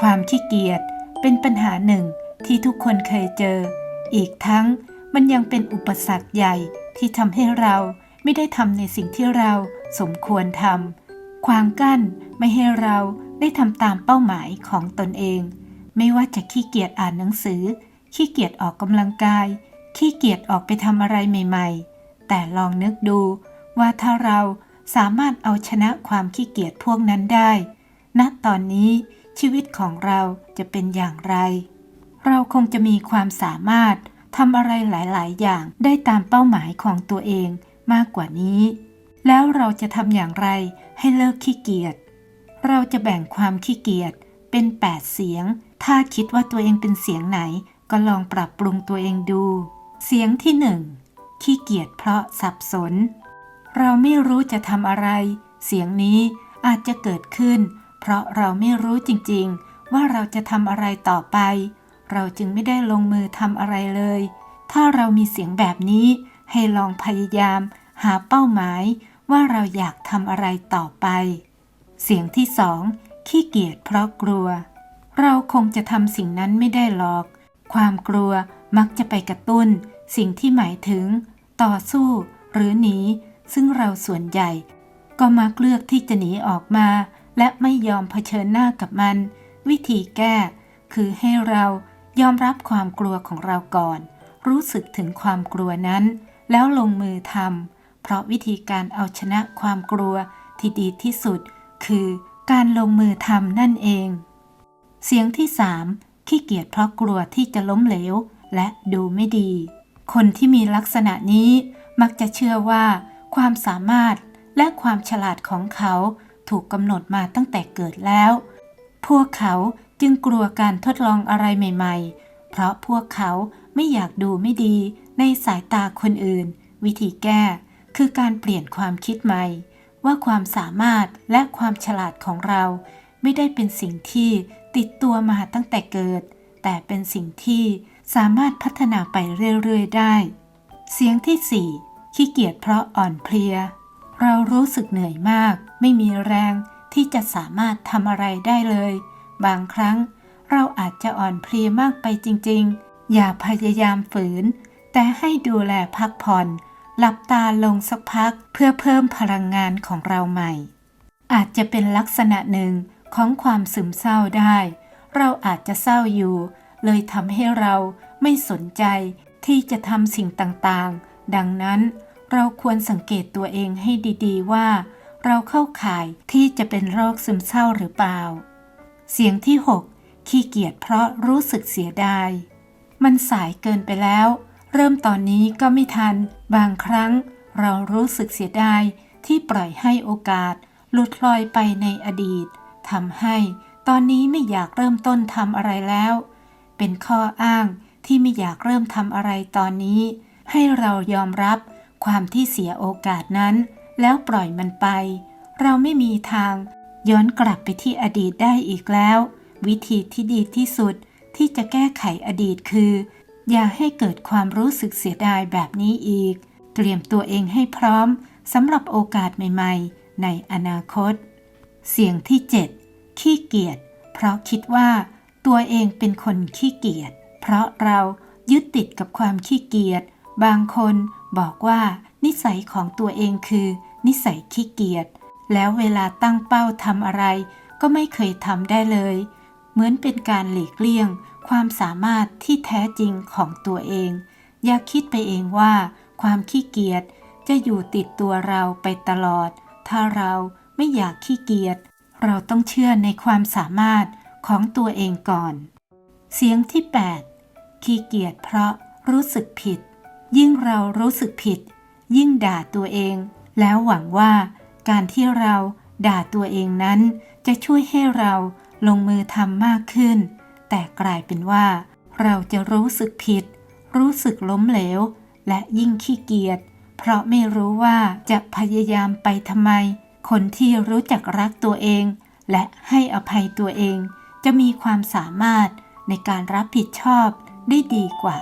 ความขี้เกียจเป็นปัญหาหนึ่งที่ทุกคนเคยเจอ อีกทั้งมันยังเป็นอุปสรรคใหญ่ที่ทำให้เราไม่ได้ทำในสิ่งที่เราสมควรทำ ความกั้นไม่ให้เราได้ทำตามเป้าหมายของตนเอง ไม่ว่าจะขี้เกียจอ่านหนังสือ ขี้เกียจออกกำลังกาย ขี้เกียจออกไปทำอะไรใหม่ ๆ แต่ลองนึกดูว่าถ้าเราสามารถเอาชนะความขี้เกียจพวกนั้นได้ณตอนนี้ ชีวิตของเราจะเป็นอย่างไร เราคงจะมีความสามารถทำอะไรหลาย ๆ อย่างได้ตามเป้าหมายของตัวเองมากกว่านี้ แล้วเราจะทำอย่างไรให้เลิกขี้เกียจ เราจะแบ่งความขี้เกียจเป็น 8 เสียง ถ้าคิดว่าตัวเองเป็นเสียงไหน ก็ลองปรับปรุงตัวเองดู เสียงที่หนึ่งขี้เกียจเพราะสับสน เราไม่รู้จะทำอะไร เสียงนี้อาจจะเกิดขึ้น เพราะเราไม่รู้จริงๆ ว่าเราจะทำอะไรต่อไป เราจึงไม่ได้ลงมือทำอะไรเลย ถ้าเรามีเสียงแบบนี้ ให้ลองพยายาม หาเป้าหมาย ว่าเราอยากทำอะไรต่อไป เสียงที่สองขี้เกียจเพราะกลัว เราคงจะทำสิ่งนั้นไม่ได้หรอก ความกลัวมักจะไปกระตุ้น สิ่งที่หมายถึง ต่อสู้ หรือหนีซึ่งเราส่วนใหญ่ ก็มักเลือกที่จะหนีออกมา และไม่ยอมเผชิญหน้ากับมัน วิธีแก้ คือให้เรายอมรับความกลัวของเราก่อน รู้สึกถึงความกลัวนั้น แล้วลงมือทำเพราะวิธีการเอาชนะความกลัวที่ดีที่สุด คือการลงมือทำนั่นเอง เสียงที่สามขี้เกียจเพราะกลัวที่จะล้มเหลว และดูไม่ดี คนที่มีลักษณะนี้มักจะเชื่อว่า ความสามารถและความฉลาดของเขา ถูกกำหนดมาตั้งแต่เกิดแล้ว พวกเขาจึงกลัวการทดลองอะไรใหม่ ๆ เพราะพวกเขาไม่อยากดูไม่ดีในสายตาคนอื่น วิธีแก้ คือการเปลี่ยนความคิดใหม่ ว่าความสามารถและความฉลาดของเราไม่ได้เป็นสิ่งที่ติดตัวมาตั้งแต่เกิด แต่เป็นสิ่งที่สามารถพัฒนาไปเรื่อย ๆ ได้ เสียงที่สี่ขี้เกียจเพราะอ่อนเพลีย เรารู้สึกเหนื่อยมาก ไม่มีแรงที่จะสามารถทำอะไรได้เลย บางครั้งเราอาจจะอ่อนเพลียมากไปจริง ๆ อย่าพยายามฝืน แต่ให้ดูแลพักผ่อน หลับตาลงสักพักเพื่อเพิ่มพลังงานของเราใหม่ อาจจะเป็นลักษณะหนึ่งของความซึมเศร้าได้ เราอาจจะเศร้าอยู่ เลยทำให้เราไม่สนใจที่จะทำสิ่งต่างๆ ดังนั้น เราควรสังเกตตัวเองให้ดีๆ ว่า เราเข้าข่ายที่จะเป็นโรคซึมเศร้าหรือเปล่า เสียงที่ 6 ขี้เกียจเพราะรู้สึกเสียดาย มันสายเกินไปแล้ว เริ่มตอนนี้ก็ไม่ทัน บางครั้ง เรารู้สึกเสียดายที่ปล่อยให้โอกาสหลุดลอยไปในอดีตทำให้ตอนนี้ไม่อยากเริ่มต้นทำอะไรแล้ว เป็นข้ออ้างที่ไม่อยากเริ่มทำอะไรตอนนี้ ให้เรายอมรับ ความที่เสียโอกาสนั้น แล้วปล่อยมันไป เราไม่มีทาง ย้อนกลับไปที่อดีตได้อีกแล้ว วิธีที่ดีที่สุดที่จะแก้ไขอดีตคือ อย่าให้เกิดความรู้สึกเสียดายแบบนี้อีก เตรียมตัวเองให้พร้อมสำหรับโอกาสใหม่ ๆ ในอนาคต เสียงที่ 7 ขี้เกียจเพราะคิดว่า ตัวเองเป็นคนขี้เกียจเพราะเรายึดติดกับความขี้เกียจบางคน บอกว่า นิสัยของตัวเองคือ นิสัยขี้เกียจแล้วเวลาตั้งเป้าทำอะไร ก็ไม่เคยทำได้เลย เหมือนเป็นการหลีกเลี่ยง ความสามารถที่แท้จริงของตัวเอง อย่าคิดไปเองว่า ความขี้เกียจจะอยู่ติดตัวเราไปตลอด ถ้าเราไม่อยากขี้เกียจเราต้องเชื่อในความสามารถของตัวเองก่อน เสียงที่ 8 ขี้เกียจเพราะรู้สึกผิด ยิ่งเรารู้สึกผิด ยิ่งด่าตัวเอง แล้วหวังว่าการที่เราด่าตัวเองนั้น จะช่วยให้เราลงมือทำมากขึ้น แต่กลายเป็นว่า เราจะรู้สึกผิด รู้สึกล้มเหลว และยิ่งขี้เกียจเพราะไม่รู้ว่าจะพยายามไปทำไม คนที่รู้จักรักตัวเอง และให้อภัยตัวเอง จะมีความสามารถในการรับผิดชอบได้ดีกว่า